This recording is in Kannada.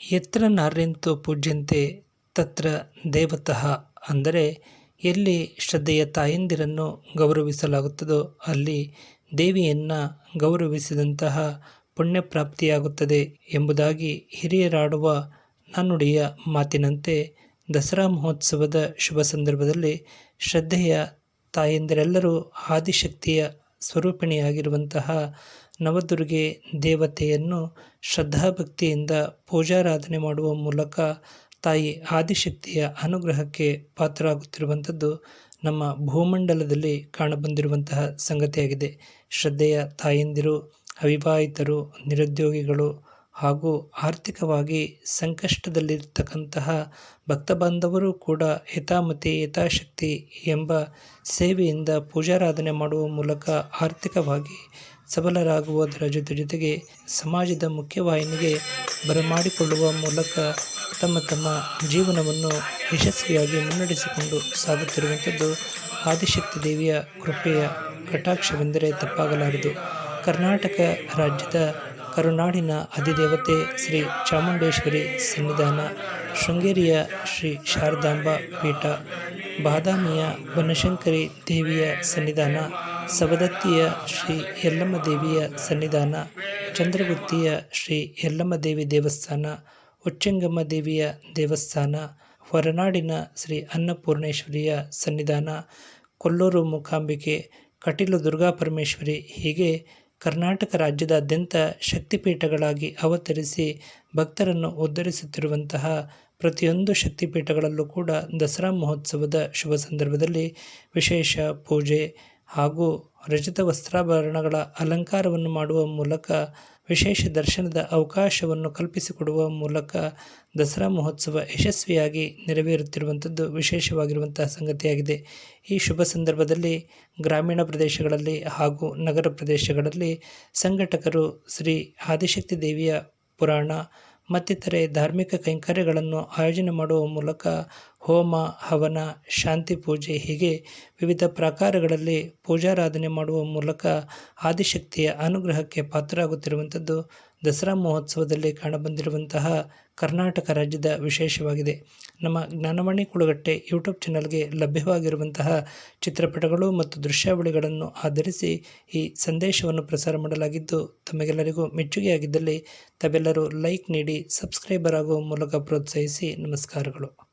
ಯತ್ರ ನಾರ್ಯಂತೋ ಪೂಜ್ಯಂತೆ ತತ್ರ ದೇವತಃ ಅಂದರೆ ಎಲ್ಲಿ ಶ್ರದ್ಧೆಯ ತಾಯಂದಿರನ್ನು ಗೌರವಿಸಲಾಗುತ್ತದೋ ಅಲ್ಲಿ ದೇವಿಯನ್ನು ಗೌರವಿಸಿದಂತಹ ಪುಣ್ಯಪ್ರಾಪ್ತಿಯಾಗುತ್ತದೆ ಎಂಬುದಾಗಿ ಹಿರಿಯರಾಡುವ ನನ್ನುಡಿಯ ಮಾತಿನಂತೆ ದಸರಾ ಮಹೋತ್ಸವದ ಶುಭ ಸಂದರ್ಭದಲ್ಲಿ ಶ್ರದ್ಧೆಯ ತಾಯಂದಿರೆಲ್ಲರೂ ಆದಿಶಕ್ತಿಯ ಸ್ವರೂಪಿಣಿಯಾಗಿರುವಂತಹ ನವದುರ್ಗೆ ದೇವತೆಯನ್ನು ಶ್ರದ್ಧಾಭಕ್ತಿಯಿಂದ ಪೂಜಾರಾಧನೆ ಮಾಡುವ ಮೂಲಕ ತಾಯಿ ಆದಿಶಕ್ತಿಯ ಅನುಗ್ರಹಕ್ಕೆ ಪಾತ್ರರಾಗುತ್ತಿರುವಂಥದ್ದು ನಮ್ಮ ಭೂಮಂಡಲದಲ್ಲಿ ಕಾಣಬಂದಿರುವಂತಹ ಸಂಗತಿಯಾಗಿದೆ. ಶ್ರದ್ಧೆಯ ತಾಯಂದಿರು, ಅವಿವಾಹಿತರು, ನಿರುದ್ಯೋಗಿಗಳು ಹಾಗೂ ಆರ್ಥಿಕವಾಗಿ ಸಂಕಷ್ಟದಲ್ಲಿರ್ತಕ್ಕಂತಹ ಭಕ್ತ ಬಾಂಧವರು ಕೂಡ ಯಥಾಮತಿ ಯಥಾಶಕ್ತಿ ಎಂಬ ಸೇವೆಯಿಂದ ಪೂಜಾರಾಧನೆ ಮಾಡುವ ಮೂಲಕ ಆರ್ಥಿಕವಾಗಿ ಸಬಲರಾಗುವುದರ ಜೊತೆ ಜೊತೆಗೆ ಸಮಾಜದ ಮುಖ್ಯವಾಹಿನಿಗೆ ಬರಮಾಡಿಕೊಳ್ಳುವ ಮೂಲಕ ತಮ್ಮ ತಮ್ಮ ಜೀವನವನ್ನು ಯಶಸ್ವಿಯಾಗಿ ಮುನ್ನಡೆಸಿಕೊಂಡು ಸಾಗುತ್ತಿರುವಂಥದ್ದು ಆದಿಶಕ್ತಿ ದೇವಿಯ ಕೃಪೆಯ ಕಟಾಕ್ಷವೆಂದರೆ ತಪ್ಪಾಗಲಾರದು. ಕರ್ನಾಟಕ ರಾಜ್ಯದ ಕರುನಾಡಿನ ಅಧಿದೇವತೆ ಶ್ರೀ ಚಾಮುಂಡೇಶ್ವರಿ ಸನ್ನಿಧಾನ, ಶೃಂಗೇರಿಯ ಶ್ರೀ ಶಾರದಾಂಬ ಪೀಠ, ಬಾದಾಮಿಯ ಬನಶಂಕರಿ ದೇವಿಯ ಸನ್ನಿಧಾನ, ಸವದತ್ತಿಯ ಶ್ರೀ ಯಲ್ಲಮ್ಮ ದೇವಿಯ ಸನ್ನಿಧಾನ, ಚಂದ್ರಗುತ್ತಿಯ ಶ್ರೀ ಯಲ್ಲಮ್ಮ ದೇವಿ ದೇವಸ್ಥಾನ ಉಚ್ಚಂಗಮ್ಮ ದೇವಿಯ ದೇವಸ್ಥಾನ, ಹೊರನಾಡಿನ ಶ್ರೀ ಅನ್ನಪೂರ್ಣೇಶ್ವರಿಯ ಸನ್ನಿಧಾನ, ಕೊಲ್ಲೂರು ಮೂಕಾಂಬಿಕೆ, ಕಟೀಲು ದುರ್ಗಾಪರಮೇಶ್ವರಿ ಹೀಗೆ ಕರ್ನಾಟಕ ರಾಜ್ಯದಾದ್ಯಂತ ಶಕ್ತಿಪೀಠಗಳಾಗಿ ಅವತರಿಸಿ ಭಕ್ತರನ್ನು ಉದ್ಧರಿಸುತ್ತಿರುವಂತಹ ಪ್ರತಿಯೊಂದು ಶಕ್ತಿಪೀಠಗಳಲ್ಲೂ ಕೂಡ ದಸರಾ ಮಹೋತ್ಸವದ ಶುಭ ಸಂದರ್ಭದಲ್ಲಿ ವಿಶೇಷ ಪೂಜೆ ಹಾಗೂ ರಚಿತ ವಸ್ತ್ರಾಭರಣಗಳ ಅಲಂಕಾರವನ್ನು ಮಾಡುವ ಮೂಲಕ ವಿಶೇಷ ದರ್ಶನದ ಅವಕಾಶವನ್ನು ಕಲ್ಪಿಸಿಕೊಡುವ ಮೂಲಕ ದಸರಾ ಮಹೋತ್ಸವ ಯಶಸ್ವಿಯಾಗಿ ನೆರವೇರುತ್ತಿರುವಂಥದ್ದು ವಿಶೇಷವಾಗಿರುವಂತಹ ಸಂಗತಿಯಾಗಿದೆ. ಈ ಶುಭ ಸಂದರ್ಭದಲ್ಲಿ ಗ್ರಾಮೀಣ ಪ್ರದೇಶಗಳಲ್ಲಿ ಹಾಗೂ ನಗರ ಪ್ರದೇಶಗಳಲ್ಲಿ ಸಂಘಟಕರು ಶ್ರೀ ಆದಿಶಕ್ತಿ ದೇವಿಯ ಪುರಾಣ ಮತ್ತಿತರೆ ಧಾರ್ಮಿಕ ಕೈಂಕರ್ಯಗಳನ್ನು ಆಯೋಜನೆ ಮಾಡುವ ಮೂಲಕ ಹೋಮ, ಹವನ, ಶಾಂತಿ ಪೂಜೆ ಹೀಗೆ ವಿವಿಧ ಪ್ರಕಾರಗಳಲ್ಲಿ ಪೂಜಾರಾಧನೆ ಮಾಡುವ ಮೂಲಕ ಆದಿಶಕ್ತಿಯ ಅನುಗ್ರಹಕ್ಕೆ ಪಾತ್ರರಾಗುತ್ತಿರುವಂಥದ್ದು ದಸರಾ ಮಹೋತ್ಸವದಲ್ಲಿ ಕಾಣಬಂದಿರುವಂತಹ ಕರ್ನಾಟಕ ರಾಜ್ಯದ ವಿಶೇಷವಾಗಿದೆ. ನಮ್ಮ ಜ್ಞಾನವಾಣಿ ಕುಳುಗಟ್ಟೆ ಯೂಟ್ಯೂಬ್ ಚಾನಲ್ಗೆ ಲಭ್ಯವಾಗಿರುವಂತಹ ಚಿತ್ರಪಟಗಳು ಮತ್ತು ದೃಶ್ಯಾವಳಿಗಳನ್ನು ಆಧರಿಸಿ ಈ ಸಂದೇಶವನ್ನು ಪ್ರಸಾರ ಮಾಡಲಾಗಿದ್ದು, ತಮಗೆಲ್ಲರಿಗೂ ಮೆಚ್ಚುಗೆಯಾಗಿದ್ದಲ್ಲಿ ತಾವೆಲ್ಲರೂ ಲೈಕ್ ನೀಡಿ, ಸಬ್ಸ್ಕ್ರೈಬರ್ ಆಗುವ ಮೂಲಕ ಪ್ರೋತ್ಸಾಹಿಸಿ. ನಮಸ್ಕಾರಗಳು.